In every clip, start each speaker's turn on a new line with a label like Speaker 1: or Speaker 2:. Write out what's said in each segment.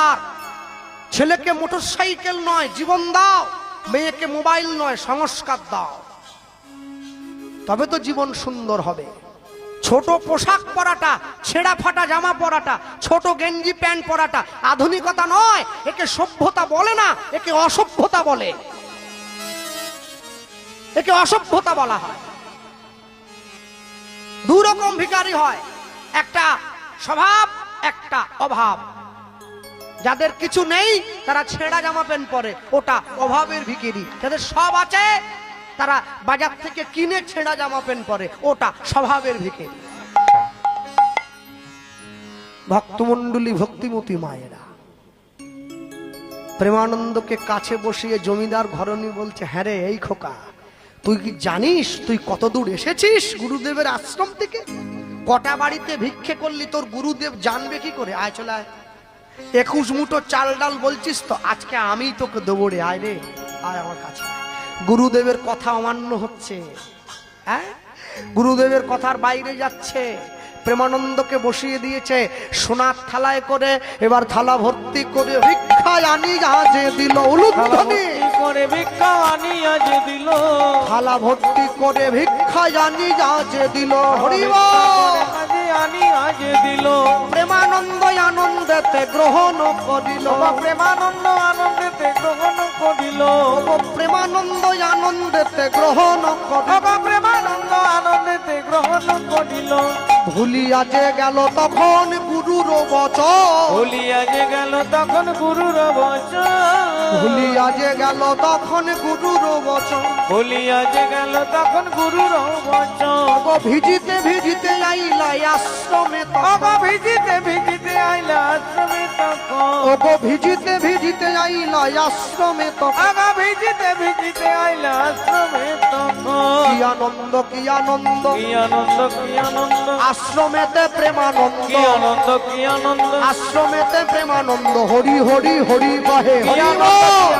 Speaker 1: দরকার ছেলেকে motor cycle নয়, জীবন দাও। মেয়েকে মোবাইল নয়, সংস্কার দাও। তবে তো জীবন সুন্দর হবে। ছোট পোশাক পরাটা, ছেঁড়া ফাটা জামা পরাটা, ছোট গেঞ্জি প্যান্ট পরাটা আধুনিকতা নয়। একে সভ্যতা বলে না, একে অসভ্যতা বলে। একে অসভ্যতা বলা হয়। দু রকম ভিখারি হয়। একটা স্বভাব, একটা অভাব। যাদের কিছু নেই, তারা ছেঁড়া জামা প্যান্ট পরে। ওটা অভাবের ভিকিরি। যাদের সব আছে, তারা বাজার থেকে কিনে ছেঁড়া জামা প্যান্ট পরে। ওটা স্বভাবের ভিকিরি। ভক্তমণ্ডলী, ভক্তিমতী মায়েরা, প্রেমানন্দকে কাছে বসিয়ে জমিদার ঘরণী বলছে হ্যাঁ রে, এই খোকা, তুই কি জানিস, তুই কত দূর এসেছিস গুরুদেবের আশ্রম থেকে? কটা বাড়িতে ভিক্ষে করলি, তোর গুরুদেব জানবে কি করে? আয়, চলে আয়। একুশ মুঠো চাল ডাল বলছিস তো? আজকে আমি তোকে দেবো রে আয় রে আয় আমার কাছে। গুরুদেবের কথা অমান্য হচ্ছে। হ্যাঁ? গুরুদেবের কথার বাইরে যাচ্ছে। প্রেমানন্দকে বসিয়ে দিয়েছে। সোনার থালায় করে এবার থালা ভর্তি করে ভিক্ষায় আনি জাহাজে দিল উলুধ্বনি।
Speaker 2: করে ভিক্ষা আনিয়া যে দিল।
Speaker 1: থালা ভর্তি করে ভিক্ষায় আনি জাহাজে দিল হরিব
Speaker 2: আজে আজ দিল।
Speaker 1: প্রেমানন্দ আনন্দেতে গ্রহণ করিল।
Speaker 2: প্রেমানন্দ আনন্দেতে গ্রহণ করিল।
Speaker 1: প্রেমানন্দ আনন্দেতে গ্রহণ করিল।
Speaker 2: বাবা প্রেমানন্দ আনন্দেতে গ্রহণ করিল।
Speaker 1: ভুলিয়া যে গেল তখন গুরুর বচন
Speaker 2: ভুলিয়া যে গেল তখন গুরুর বচন
Speaker 1: ভুলিয়া যে গেল তখন গুরুর বচন
Speaker 2: ভুলিয়া যে গেল তখন গুরুর বচন
Speaker 1: ভিজিতে ভিজিতে আইলাই আশ্রমে
Speaker 2: বাবা ভিজিতে ভিজিতে আইলা আশ্রমে তখন।
Speaker 1: ও গো ভিজিতে ভিজিতে আইলাই আশ্রমে তখন।
Speaker 2: ভিজিতে ভিজিতে আইলা তখন
Speaker 1: আনন্দ কি আনন্দ?
Speaker 2: কি আনন্দ কি আনন্দ?
Speaker 1: আশ্রমেতে প্রেমানন্দ।
Speaker 2: কি আনন্দ কি আনন্দ?
Speaker 1: আশ্রমেতে প্রেমানন্দ হরি হরি হরি কহে
Speaker 2: কি
Speaker 1: হরি
Speaker 2: আনন্দ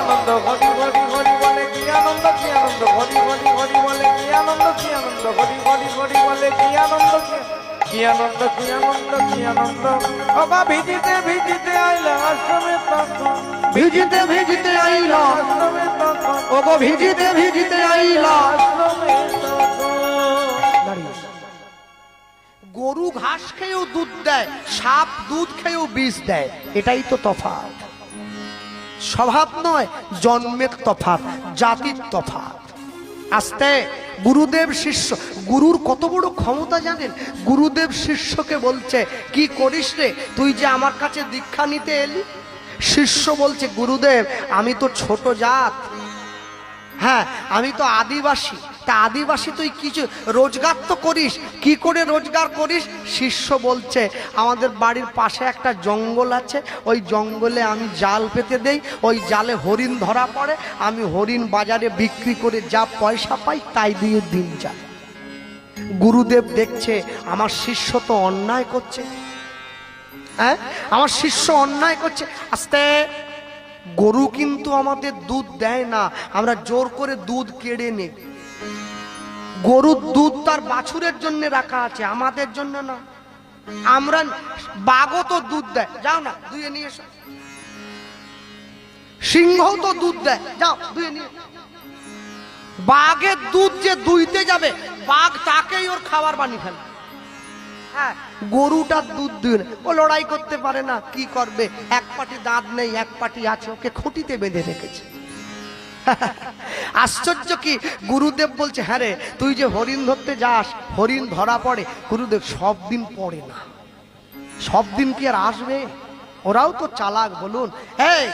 Speaker 2: আনন্দ? হরি হরি হরি বলে কি আনন্দ কি আনন্দ? হরি হরি হরি বলে কি আনন্দ কি আনন্দ? হরি হরি হরি বলে কি আনন্দ কি আনন্দ? কি আনন্দ কি আনন্দ বাবা ভিজিতে ভিজিতে আইলা আশ্রমে তখন।
Speaker 1: ভিজিতে ভিজিতে আইলা।
Speaker 2: আশ্রমে তখন।
Speaker 1: ও গো ভিজিতে ভিজিতে আইলা।
Speaker 2: আশ্রমে
Speaker 1: দেয় সাপ দুধ খেয়েও বিষ দেয়। এটাই তো তফাৎ। স্বভাব নয়, জন্মের তফাৎ, জাতির তফাৎ। আস্তে, গুরুদেব শিষ্য, গুরুর কত বড় ক্ষমতা জানেন? গুরুদেব শিষ্যকে বলছে, কি করিস রে? তুই যে আমার কাছে দীক্ষা নিতে এলি? শিষ্য বলছে, গুরুদেব, আমি তো ছোট জাত। হ্যাঁ আমি তো আদিবাসী। তা আদিবাসী তুই কিছু রোজগার তো করিস। কি করে রোজগার করিস? শিষ্য বলছে, আমাদের বাড়ির পাশে একটা জঙ্গল আছে। ওই জঙ্গলে আমি জাল পেতে দেই। ওই জালে হরিণ ধরা পড়ে। আমি হরিণ বাজারে বিক্রি করে যা পয়সা পাই তাই দিয়ে দিন যায় গুরুদেব দেখছে, আমার শিষ্য তো অন্যায় করছে। হ্যাঁ? আমার শিষ্য অন্যায় করছে। আস্তে, গরু কিন্তু আমাদের দুধ দেয় না। আমরা জোর করে দুধ কেড়ে নেই। গরুর দুধ তার বাছুরের জন্য রাখা আছে, আমাদের জন্য না। আমরা বাঘও তো দুধ দেয়। যাও না দুয়ে নিয়ে এসো। সিংহ তো দুধ দেয়। যাও দুয়ে নিয়ে বাঘের দুধ যে দুইতে যাবে, বাঘ তাকেই ওর খাবার বানিয়ে ফেলে। হ্যাঁ গরুটার দুধ দুই ও লড়াই করতে পারে না, কি করবে? এক পাটি দাঁত নেই, এক পাটি আছে, ওকে খুঁটিতে বেঁধে রেখেছে। আশ্চর্য কি? গুরুদেব বলছে হ্যাঁ রে, তুই যে হরিণ ধরতে যাস, হরিণ ধরা পড়ে, গুরুদেব সব দিন পড়ে না। সব দিন কি আর আসবে? ওরাও তো চালাক, বলুন। এই,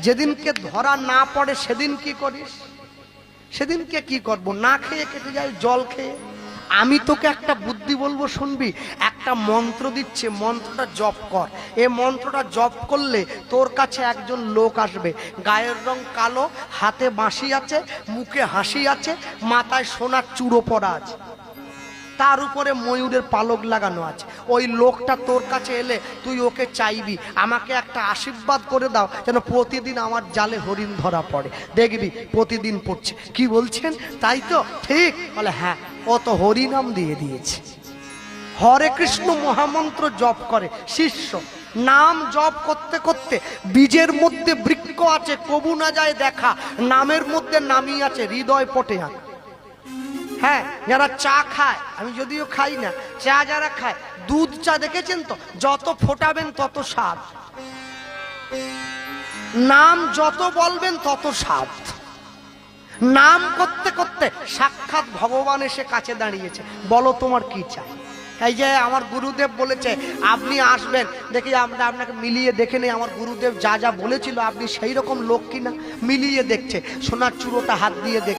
Speaker 1: যেদিনকে ধরা না পড়ে, সেদিন কি করিস? সেদিনকে কি করব? না খেয়ে কেটে যায় জল খেয়ে। আমি তোকে একটা বুদ্ধি বলব শুনবি? একটা মন্ত্র দিচ্ছে, মন্ত্রটা জপ কর। এ মন্ত্রটা জপ করলে তোর কাছে একজন লোক আসবে। গায়ের রং কালো, হাতে বাঁশি আছে, মুখে হাসি আছে, মাথায় সোনার চূড়ো পড়া আছে। তার উপরে ময়ূরের পালক লাগানো আছে। ওই লোকটা তোর কাছে এলে তুই ওকে চাইবি। আমাকে একটা আশীর্বাদ করে দাও যেন প্রতিদিন আমার জালে হরিণ ধরা পড়ে। দেখবি, প্রতিদিন পড়ছে। কি বলছেন? তাই তো? ঠিক। বলে হ্যাঁ ও তো হরিনাম দিয়ে দিয়েছে। হরে কৃষ্ণ মহামন্ত্র জপ করে, শিষ্য। নাম জপ করতে করতে বীজের মধ্যে বৃক্ষ আছে, কবু না যায় দেখা। নামের মধ্যে নামই আছে, হৃদয় পটে আঁকা হ্যাঁ যারা চা খায়, আমি যদিও খাই না, চা যারা খায়, দুধ চা দেখেছেন তো? যত ফোটাবেন তত স্বাদ। নাম যত বলবেন তত স্বাদ। নাম করতে করতে সাক্ষাৎ ভগবান এসে কাছে দাঁড়িয়েছে। বলো তোমার কি চাই? এই যে আমার গুরুদেব বলেছে, আপনি আসবেন, দেখি আমরা আপনাকে মিলিয়ে দেখে নেই, আমার গুরুদেব যা যা বলেছিল, আপনি সেই রকম লোক কিনা? মিলিয়ে দেখছে, সোনার চূড়োটা হাত দিয়ে দেখ